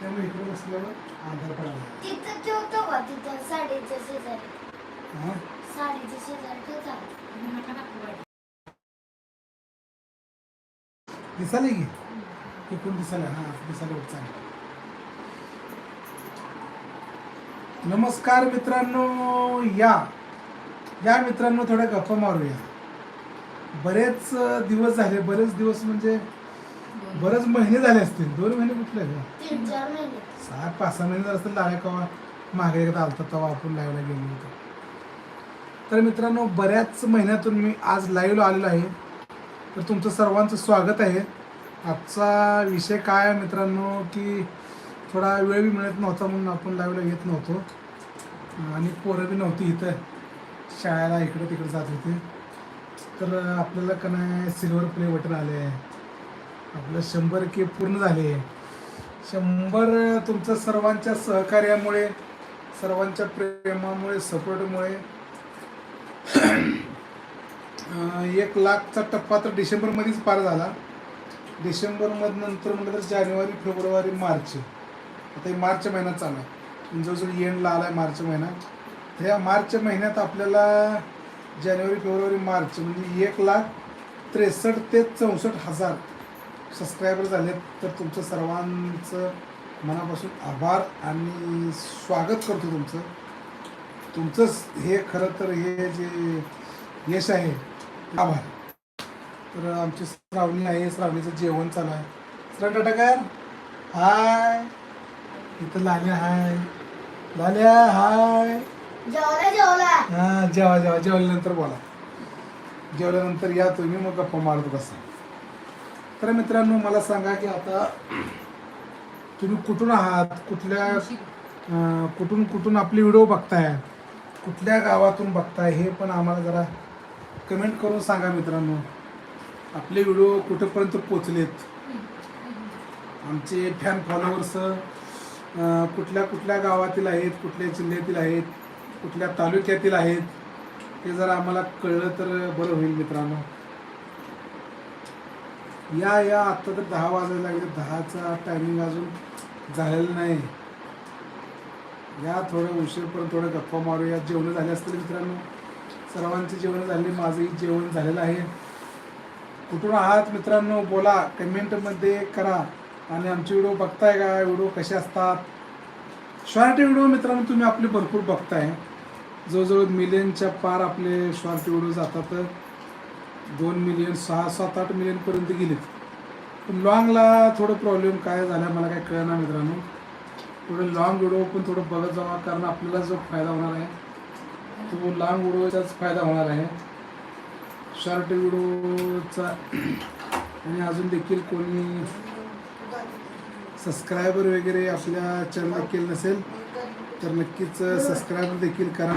त्यामुळे इकडे बसल्यावर आधार पडावा तिथं ठेवतो का तिथं साडीच्या शेजारी. हा? साडीच्या शेजारी ठेवता दिसाले की? दिसायला हा दिसायला चालेल नमस्कार मित्रांनो या. या मित्रांनो थोड्या गप्पा मारूया. बरेच दिवस झाले. बरेच दिवस म्हणजे बरेच महिने झाले असतील. दोन महिने कुठले सहा पाच सहा महिने जर असतील लाड्या कवा मागे एकदा आलता तेव्हा आपण लाईव्हला गेलो होतो. तर मित्रांनो बऱ्याच महिन्यातून मी आज लाईव्हला आलेलो आहे. तर तुमचं सर्वांचं स्वागत आहे. आजचा विषय काय आहे मित्रांनो की थोडा वेळ बी मिळत नव्हता म्हणून आपण लाईव्हला येत नव्हतो. आणि पोरं बी नव्हती इथं. शाळेला इकडं तिकडं जात होते. तर आपल्याला का नाही सिल्वर प्ले बटन आले आपलं शंभर के पूर्ण झाले. शंभर तुमचं सर्वांच्या सहकार्यामुळे सर्वांच्या प्रेमामुळे सपोर्टमुळे. एक लाखचा टप्पा तर डिसेंबरमध्येच पार झाला. डिसेंबरमध नंतर म्हटलं तर जानेवारी फेब्रुवारी मार्च. आता हे मार्च महिना चालू आहे. जवळजवळ एंडला आला आहे मार्च महिना. तर या मार्च महिन्यात आपल्याला जानेवारी फेब्रुवारी मार्च म्हणजे एक लाख त्रेसष्ट ते चौसष्ट हजार सबस्क्रायबर झालेत तर तुमचं सर्वांचं मनापासून आभार आणि स्वागत करतो तुमचं. तुमचंच हे खरं तर हे जे यश आहे आभार. तर आमची श्रावणी आहे श्रावणीचं जेवण चालू आहे. श्रावण टाटाकर हाय. इथं लाल्या हाय. लाल्या हाय. जेवला जेवला हा जेवा जेवा. जेवल्यानंतर बोला. जेवल्यानंतर या तुम्ही मग गप्पा मारत बसा. तर मित्रांनो मला सांगा की आता तुम्ही कुठून आहात? कुठल्या कुठून कुठून आपले व्हिडिओ बघताय? कुठल्या गावातून बघताय? हे पण आम्हाला जरा कमेंट करून सांगा मित्रांनो. आपले व्हिडिओ कुठेपर्यंत पोचलेत? आमचे फॅन फॉलोअर्स कुठल्या कुठल्या गावातील आहेत? कुठल्या जिल्ह्यातील आहेत? कुठल्या तालुक्यातील आहेत? ते जर आम्हाला कळलं तर बरं होईल मित्रांनो. या या आत्ता तर दहा वाजायला लागले. दहाचा टायमिंग अजून झालेला नाही. या थोडं उशीरपर्यंत थोडं गप्पा मारूया. जेवणं झाले असतील मित्रांनो. सर्वांचे जेवण झाले. माझंही जेवण झालेलं आहे. कुठून आहात मित्रांनो? बोला. कमेंटमध्ये करा. आणि आमचे व्हिडिओ बघताय का? व्हिडिओ कसे असतात? शॉर्ट व्हिडिओ मित्रांनो तुम्ही आपले भरपूर बघताय. जवळजवळ मिलियनच्या पार आपले शॉर्ट व्हिडिओ जातात दोन मिलियन सहा सात आठ मिलियनपर्यंत गेलेत. पण लॉंगला थोडं प्रॉब्लेम काय झाला मला काय कळणार मित्रांनो. थोडं लॉंग व्हिडिओ पण थोडं बघत जावा कारण आपल्याला जो फायदा होणार आहे तो लॉंग व्हिडिओचाच फायदा होणार आहे. शॉर्ट व्हिडिओचा आणि अजून देखील कोणी सबस्क्रायबर वगैरे आपल्या चॅनल केलं नसेल तर नक्कीच सबस्क्रायबर देखील करा.